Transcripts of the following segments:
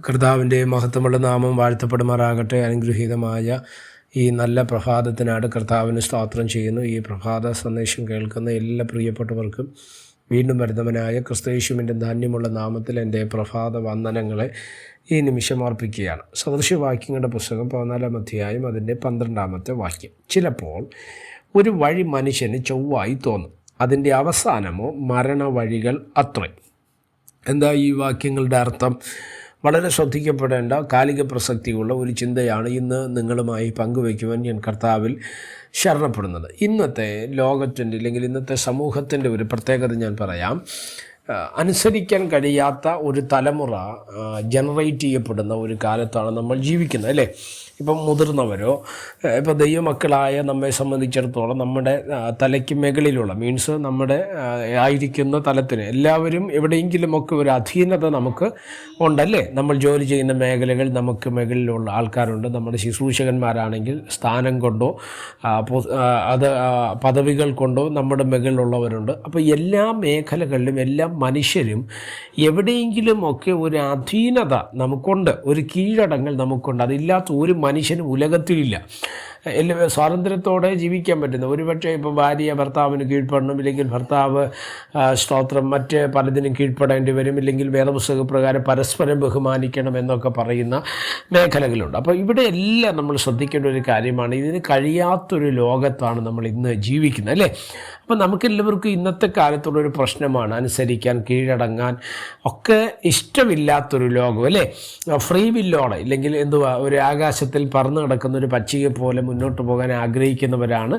കർത്താവിന്റെ മഹത്വമുള്ള നാമം വാഴ്ത്തപ്പെടുമാറാകട്ടെ. അനുഗ്രഹീതമായ ഈ നല്ല പ്രഭാതത്തിനാണ് കർത്താവിന് സ്തോത്രം ചെയ്യുന്നു. ഈ പ്രഭാത സന്ദേശം കേൾക്കുന്ന എല്ലാ പ്രിയപ്പെട്ടവർക്കും വീണ്ടും വരുന്നവനായ ക്രിസ്തയേശുവിന്റെ ധാന്യമുള്ള നാമത്തിൽ എന്റെ പ്രഭാത വന്ദനങ്ങളെ ഈ നിമിഷം അർപ്പിക്കുകയാണ്. സദൃശ്യവാക്യങ്ങളുടെ പുസ്തകം പതിനാലാം അധ്യായം അതിന്റെ പന്ത്രണ്ടാമത്തെ വാക്യം. ചിലപ്പോൾ ഒരു വഴി മനുഷ്യന് ചൊവ്വായി തോന്നും. അതിന്റെ അവസാനമോ മരണവഴികൾ അത്രേ. എന്താ ഈ വാക്യങ്ങളുടെ അർത്ഥം? വളരെ ശ്രദ്ധിക്കപ്പെടേണ്ട കാലിക പ്രസക്തിയുള്ള ഒരു ചിന്തയാണ് ഇന്ന് നിങ്ങളുമായി പങ്കുവയ്ക്കുവാൻ ഞാൻ കർത്താവിൽ ശരണപ്പെടുന്നത്. ഇന്നത്തെ ലോകത്തിന്റെ അല്ലെങ്കിൽ ഇന്നത്തെ സമൂഹത്തിന്റെ ഒരു പ്രത്യേകത ഞാൻ പറയാം. അനുസരിക്കാൻ കഴിയാത്ത ഒരു തലമുറ ജനറേറ്റ് ചെയ്യപ്പെടുന്ന ഒരു കാലത്താണ് നമ്മൾ ജീവിക്കുന്നത് അല്ലേ? ഇപ്പം മുതിർന്നവരോ ഇപ്പം ദൈവമക്കളായ നമ്മെ സംബന്ധിച്ചിടത്തോളം നമ്മുടെ തലയ്ക്ക് മുകളിലുള്ള മീൻസ് നമ്മുടെ ആയിരിക്കുന്ന തലത്തിന് എല്ലാവരും എവിടെയെങ്കിലുമൊക്കെ ഒരു അധീനത നമുക്ക് ഉണ്ടല്ലേ? നമ്മൾ ജോലി ചെയ്യുന്ന മേഖലകൾ നമുക്ക് മുകളിലുള്ള ആൾക്കാരുണ്ട്. നമ്മുടെ ശുശ്രൂഷകന്മാരാണെങ്കിൽ സ്ഥാനം കൊണ്ടോ അത് പദവികൾ കൊണ്ടോ നമ്മുടെ മുകളിലുള്ളവരുണ്ട് അപ്പോൾ എല്ലാ മേഖലകളിലും എല്ലാ മനുഷ്യരും എവിടെയെങ്കിലുമൊക്കെ ഒരു അധീനത നമുക്കുണ്ട്. ഒരു കീഴടങ്ങൾ നമുക്കുണ്ട്. അതില്ലാത്ത ഒരു മനുഷ്യനും ഉലകത്തിലില്ല. എല്ലാ സ്വാതന്ത്ര്യത്തോടെ ജീവിക്കാൻ പറ്റുന്ന. ഒരുപക്ഷെ ഇപ്പോൾ ഭാര്യ ഭർത്താവിന് കീഴ്പ്പെടണം ഇല്ലെങ്കിൽ ഭർത്താവ് സ്തോത്രം മറ്റ് പലതിനും കീഴ്പ്പെടേണ്ടി വരും ഇല്ലെങ്കിൽ വേദപുസ്തക പ്രകാരം പരസ്പരം ബഹുമാനിക്കണം എന്നൊക്കെ പറയുന്ന മേഖലകളുണ്ട്. അപ്പോൾ ഇവിടെ എല്ലാം നമ്മൾ ശ്രദ്ധിക്കേണ്ട ഒരു കാര്യമാണ് ഇതിന് കഴിയാത്തൊരു ലോകത്താണ് നമ്മൾ ഇന്ന് ജീവിക്കുന്നത് അല്ലേ? അപ്പോൾ നമുക്കെല്ലാവർക്കും ഇന്നത്തെ കാലത്തുള്ളൊരു പ്രശ്നമാണ് അനുസരിക്കാൻ കീഴടങ്ങാൻ ഒക്കെ ഇഷ്ടമില്ലാത്തൊരു ലോകം അല്ലേ? ഫ്രീ വില്ലോടെ ഇല്ലെങ്കിൽ എന്തുവാ ഒരു ആകാശത്തിൽ പറന്നു കിടക്കുന്ന ഒരു പച്ചിയെ പോലെ മുന്നോട്ട് പോകാൻ ആഗ്രഹിക്കുന്നവരാണ്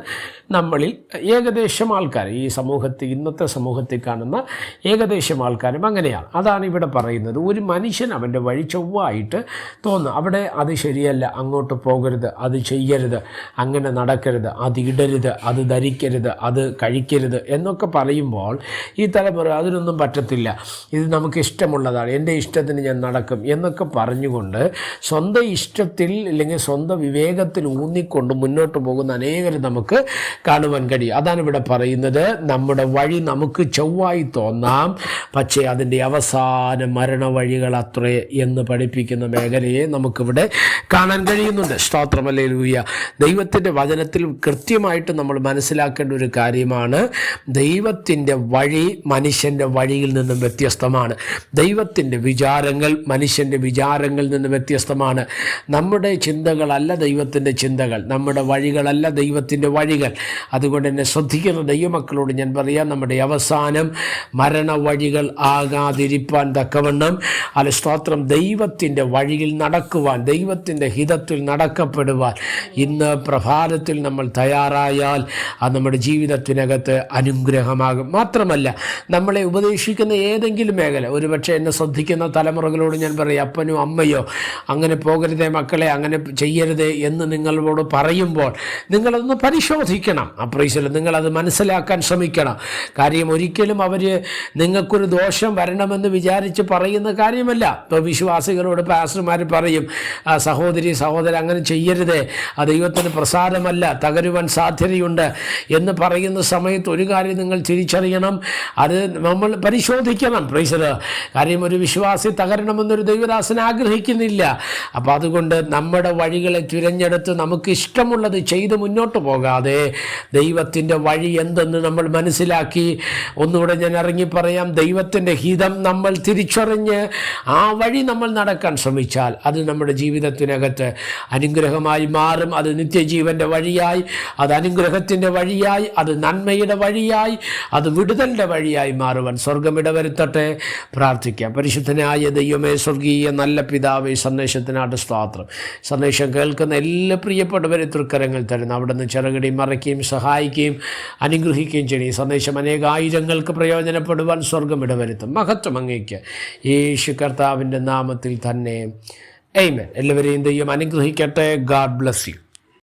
നമ്മളിൽ ഏകദേശം ആൾക്കാർ. ഈ സമൂഹത്തിൽ ഇന്നത്തെ സമൂഹത്തിൽ കാണുന്ന ഏകദേശം ആൾക്കാരും അങ്ങനെയാണ്. അതാണ് ഇവിടെ പറയുന്നത്. ഒരു മനുഷ്യൻ അവന്റെ വഴി ചൊവ്വായിട്ട് തോന്നുന്നു. അവിടെ അത് ശരിയല്ല അങ്ങോട്ട് പോകരുത് അത് ചെയ്യരുത് അങ്ങനെ നടക്കരുത് അത് ഇടരുത് അത് ധരിക്കരുത് അത് കഴിക്കരുത് എന്നൊക്കെ പറയുമ്പോൾ ഈ തലമുറ അതിനൊന്നും പറ്റത്തില്ല. ഇത് നമുക്ക് ഇഷ്ടമുള്ളതാണ് എന്റെ ഇഷ്ടത്തിന് ഞാൻ നടക്കും എന്നൊക്കെ പറഞ്ഞുകൊണ്ട് സ്വന്തം ഇഷ്ടത്തിൽ അല്ലെങ്കിൽ സ്വന്തം വിവേകത്തിൽ ഊന്നിക്കൊണ്ട് മുന്നോട്ട് പോകുന്ന അനേകർ നമുക്ക് കാണുവാൻ കഴിയും. അതാണ് ഇവിടെ പറയുന്നത്. നമ്മുടെ വഴി നമുക്ക് ചൊവ്വായി തോന്നാം. പക്ഷേ അതിന്റെ അവസാന മരണ വഴികൾ അത്രേ എന്ന് പഠിപ്പിക്കുന്ന മേഖലയെ നമുക്കിവിടെ കാണാൻ കഴിയുന്നുണ്ട്. സ്തോത്രമല്ലേ ലൂയ ദൈവത്തിന്റെ വചനത്തിൽ കൃത്യമായിട്ട് നമ്മൾ മനസ്സിലാക്കേണ്ട ഒരു കാര്യമാണ്. ദൈവത്തിന്റെ വഴി മനുഷ്യന്റെ വഴിയിൽ നിന്നും വ്യത്യസ്തമാണ്. ദൈവത്തിന്റെ വിചാരങ്ങൾ മനുഷ്യന്റെ വിചാരങ്ങളിൽ നിന്ന് വ്യത്യസ്തമാണ്. നമ്മുടെ ചിന്തകളല്ല ദൈവത്തിന്റെ ചിന്തകൾ. നമ്മുടെ വഴികളല്ല ദൈവത്തിന്റെ വഴികൾ. അതുകൊണ്ട് തന്നെ ശ്രദ്ധിക്കുന്ന ദൈവമക്കളോട് ഞാൻ പറയാം നമ്മുടെ അവസാനം മരണ വഴികൾ ആകാതിരിപ്പാൻ തക്കവണ്ണം അല്ല സ്തോത്രം ദൈവത്തിന്റെ വഴിയിൽ നടക്കുവാൻ ദൈവത്തിന്റെ ഹിതത്തിൽ നടക്കപ്പെടുവാൻ. ഇന്ന് പ്രഭാതത്തിൽ നമ്മൾ തയ്യാറായാൽ അത് നമ്മുടെ ജീവിതത്തിനകത്ത് അനുഗ്രഹമാകും. മാത്രമല്ല നമ്മളെ ഉപദേശിക്കുന്ന ഏതെങ്കിലും മേഖല ഒരുപക്ഷെ എന്നെ ശ്രദ്ധിക്കുന്ന തലമുറകളോട് ഞാൻ പറയും അപ്പനോ അമ്മയോ അങ്ങനെ പോകരുതേ മക്കളെ അങ്ങനെ ചെയ്യരുതേ എന്ന് നിങ്ങളോട് പറയുമ്പോൾ നിങ്ങളതൊന്ന് പരിശോധിക്കണം. അപ്രൈസല്ല നിങ്ങളത് മനസ്സിലാക്കാൻ ശ്രമിക്കണം. കാര്യം ഒരിക്കലും അവർ നിങ്ങൾക്കൊരു ദോഷം വരണമെന്ന് വിചാരിച്ച് പറയുന്ന കാര്യമല്ല. ഇപ്പോൾ വിശ്വാസികളോട് പാസ്റ്റർമാർ പറയും "ആ, സഹോദരി സഹോദരൻ അങ്ങനെ ചെയ്യരുത്. ആ ദൈവത്തിന് പ്രസാദമല്ല തകരുവാൻ സാധ്യതയുണ്ട്. എന്ന് പറയുന്ന സമയത്ത് ഒരു കാര്യം നിങ്ങൾ തിരിച്ചറിയണം. അത് നമ്മൾ പരിശോധിക്കണം പ്രൈസറ് കാര്യം ഒരു വിശ്വാസി തകരണമെന്നൊരു ദൈവദാസൻ ആഗ്രഹിക്കുന്നില്ല. അപ്പോൾ അതുകൊണ്ട് നമ്മുടെ വഴികളെ തിരഞ്ഞെടുത്ത് നമുക്ക് ഇഷ്ടമുള്ളത് ചെയ്ത് മുന്നോട്ട് പോകാതെ ദൈവത്തിന്റെ വഴി എന്തെന്ന് നമ്മൾ മനസ്സിലാക്കി. ഒന്നുകൂടെ ഞാൻ ഇറങ്ങി പറയാം. ദൈവത്തിന്റെ ഹിതം നമ്മൾ തിരിച്ചറിഞ്ഞ് ആ വഴി നമ്മൾ നടക്കാൻ ശ്രമിച്ചാൽ അത് നമ്മുടെ ജീവിതത്തിനകത്ത് അനുഗ്രഹമായി മാറും. അത് നിത്യജീവന്റെ വഴിയായി അത് അനുഗ്രഹത്തിന്റെ വഴിയായി അത് നന്മയുടെ വഴിയായി അത് വിടുതലിന്റെ വഴിയായി മാറുവാൻ സ്വർഗമിടവരുത്തട്ടെ പ്രാർത്ഥിക്കാം. പരിശുദ്ധനായ ദൈവമേ സ്വർഗീയ നല്ല പിതാവേ സന്ദേശത്തിനായിട്ട് സ്വാത്രം സന്ദേശം കേൾക്കുന്ന എല്ലാ പ്രിയപ്പെട്ടവരെ തൃക്കരങ്ങൾ തരുന്നു. അവിടെ നിന്ന് ചെറുകടി മറയ്ക്കുകയും സഹായിക്കുകയും അനുഗ്രഹിക്കുകയും ചെയ്യും ഈ സന്ദേശം അനേകായിരങ്ങൾക്ക് പ്രയോജനപ്പെടുവാൻ സ്വർഗം ഇടവരുത്തും. മഹത്വം അങ്ങേക്ക്. യേശു കർത്താവിന്റെ നാമത്തിൽ തന്നെ. എയ്മൻ എല്ലാവരെയും ദൈവം അനുഗ്രഹിക്കട്ടെ. God bless you